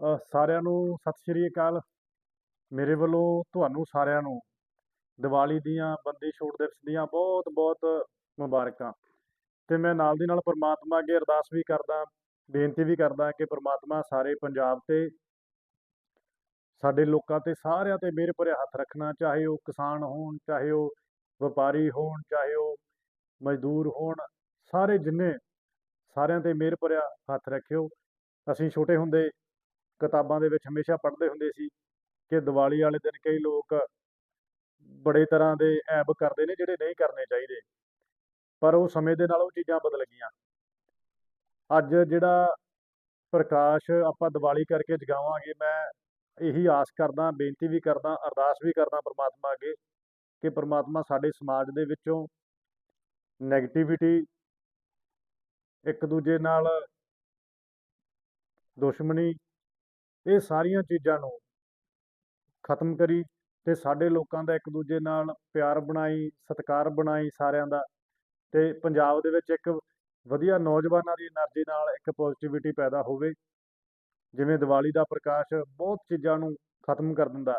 ਸਾਰਿਆਂ ਨੂੰ ਸਤਿ ਸ਼੍ਰੀ ਅਕਾਲ। ਮੇਰੇ ਵੱਲੋਂ ਤੁਹਾਨੂੰ ਸਾਰਿਆਂ ਨੂੰ ਦੀਵਾਲੀ ਦੀਆਂ, ਬੰਦੀ ਛੋੜ ਦਿਵਸ ਦੀਆਂ ਬਹੁਤ ਬਹੁਤ ਮੁਬਾਰਕਾਂ। ਤੇ ਮੈਂ ਨਾਲ ਦੀ ਨਾਲ ਪ੍ਰਮਾਤਮਾ ਅੱਗੇ ਅਰਦਾਸ ਵੀ ਕਰਦਾ, ਬੇਨਤੀ ਵੀ ਕਰਦਾ ਕਿ ਪ੍ਰਮਾਤਮਾ ਸਾਰੇ ਪੰਜਾਬ ਤੇ, ਸਾਡੇ ਲੋਕਾਂ ਤੇ, ਸਾਰਿਆਂ ਤੇ ਮਿਹਰ ਭਰਿਆ ਹੱਥ ਰੱਖਣਾ। ਚਾਹੇ ਉਹ ਕਿਸਾਨ ਹੋਣ, ਚਾਹੇ ਉਹ ਵਪਾਰੀ ਹੋਣ, ਚਾਹੇ ਉਹ ਮਜ਼ਦੂਰ ਹੋਣ, ਸਾਰੇ ਜਿੰਨੇ ਸਾਰਿਆਂ ਤੇ ਮਿਹਰ ਭਰਿਆ ਹੱਥ ਰੱਖਿਓ। ਅਸੀਂ ਛੋਟੇ ਹੁੰਦੇ ਕਿਤਾਬਾਂ ਦੇ ਵਿੱਚ ਹਮੇਸ਼ਾ ਪੜ੍ਹਦੇ ਹੁੰਦੇ ਸੀ ਕਿ ਦੀਵਾਲੀ ਵਾਲੇ ਦਿਨ ਕਈ ਲੋਕ ਬੜੇ ਤਰ੍ਹਾਂ ਦੇ ਐਬ ਕਰਦੇ ਨੇ ਜਿਹੜੇ ਨਹੀਂ ਕਰਨੇ ਚਾਹੀਦੇ। ਪਰ ਉਹ ਸਮੇਂ ਦੇ ਨਾਲ ਉਹ ਚੀਜ਼ਾਂ ਬਦਲ ਗਈਆਂ। ਅੱਜ ਜਿਹੜਾ ਪ੍ਰਕਾਸ਼ ਆਪਾਂ ਦੀਵਾਲੀ ਕਰਕੇ ਜਗਾਵਾਂਗੇ, ਮੈਂ ਇਹੀ ਆਸ ਕਰਦਾ, ਬੇਨਤੀ ਵੀ ਕਰਦਾ, ਅਰਦਾਸ ਵੀ ਕਰਦਾ ਪ੍ਰਮਾਤਮਾ ਅੱਗੇ ਕਿ ਪ੍ਰਮਾਤਮਾ ਸਾਡੇ ਸਮਾਜ ਦੇ ਵਿੱਚੋਂ ਨੈਗੇਟਿਵਿਟੀ ਇੱਕ ਦੂਜੇ ਨਾਲ ਦੁਸ਼ਮਣੀ ਇਹ ਸਾਰੀਆਂ ਚੀਜ਼ਾਂ ਨੂੰ ਖਤਮ ਕਰੀ ਤੇ ਸਾਡੇ ਲੋਕਾਂ ਦਾ ਇੱਕ ਦੂਜੇ ਨਾਲ ਪਿਆਰ ਬਣਾਈ, ਸਤਿਕਾਰ ਬਣਾਈ ਸਾਰਿਆਂ ਦਾ ਤੇ ਪੰਜਾਬ ਦੇ ਵਿੱਚ ਇੱਕ ਵਧੀਆ ਨੌਜਵਾਨਾਂ ਦੀ એનર્ਜੀ ਨਾਲ ਇੱਕ ਪੋਜ਼ਿਟਿਵਿਟੀ ਪੈਦਾ ਹੋਵੇ। ਜਿਵੇਂ ਦੀਵਾਲੀ ਦਾ ਪ੍ਰਕਾਸ਼ ਬਹੁਤ ਚੀਜ਼ਾਂ ਨੂੰ ਖਤਮ ਕਰ ਦਿੰਦਾ।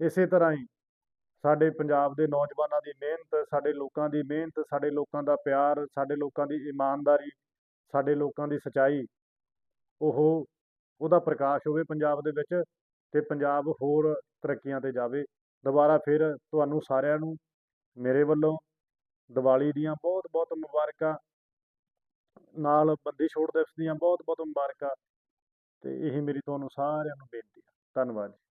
ਇਸੇ ਤਰ੍ਹਾਂ ਹੀ ਸਾਡੇ ਪੰਜਾਬ ਦੇ ਨੌਜਵਾਨਾਂ ਦੀ ਮਿਹਨਤ, ਸਾਡੇ ਲੋਕਾਂ ਦੀ ਮਿਹਨਤ, ਸਾਡੇ ਲੋਕਾਂ ਦਾ ਪਿਆਰ, ਸਾਡੇ ਲੋਕਾਂ ਦੀ ਇਮਾਨਦਾਰੀ, ਸਾਡੇ ਲੋਕਾਂ ਦੀ ਸਚਾਈ, ਉਹ ਉਹਦਾ ਪ੍ਰਕਾਸ਼ ਹੋਵੇ ਪੰਜਾਬ ਦੇ ਵਿੱਚ ਤੇ ਪੰਜਾਬ ਹੋਰ ਤਰੱਕੀਆਂ ਤੇ ਜਾਵੇ। ਦੁਬਾਰਾ ਫਿਰ ਤੁਹਾਨੂੰ ਸਾਰਿਆਂ ਨੂੰ, ਮੇਰੇ ਵੱਲੋਂ ਦੀਵਾਲੀ ਦੀਆਂ ਬਹੁਤ ਬਹੁਤ ਮੁਬਾਰਕਾਂ, ਨਾਲ ਬੰਦੀ ਛੋੜ ਦਿਵਸ ਦੀਆਂ ਬਹੁਤ ਬਹੁਤ ਮੁਬਾਰਕਾਂ, ਤੇ ਇਹੀ ਮੇਰੀ ਤੁਹਾਨੂੰ ਸਾਰਿਆਂ ਨੂੰ ਬੇਨਤੀ ਹੈ ਧੰਨਵਾਦ ਜੀ।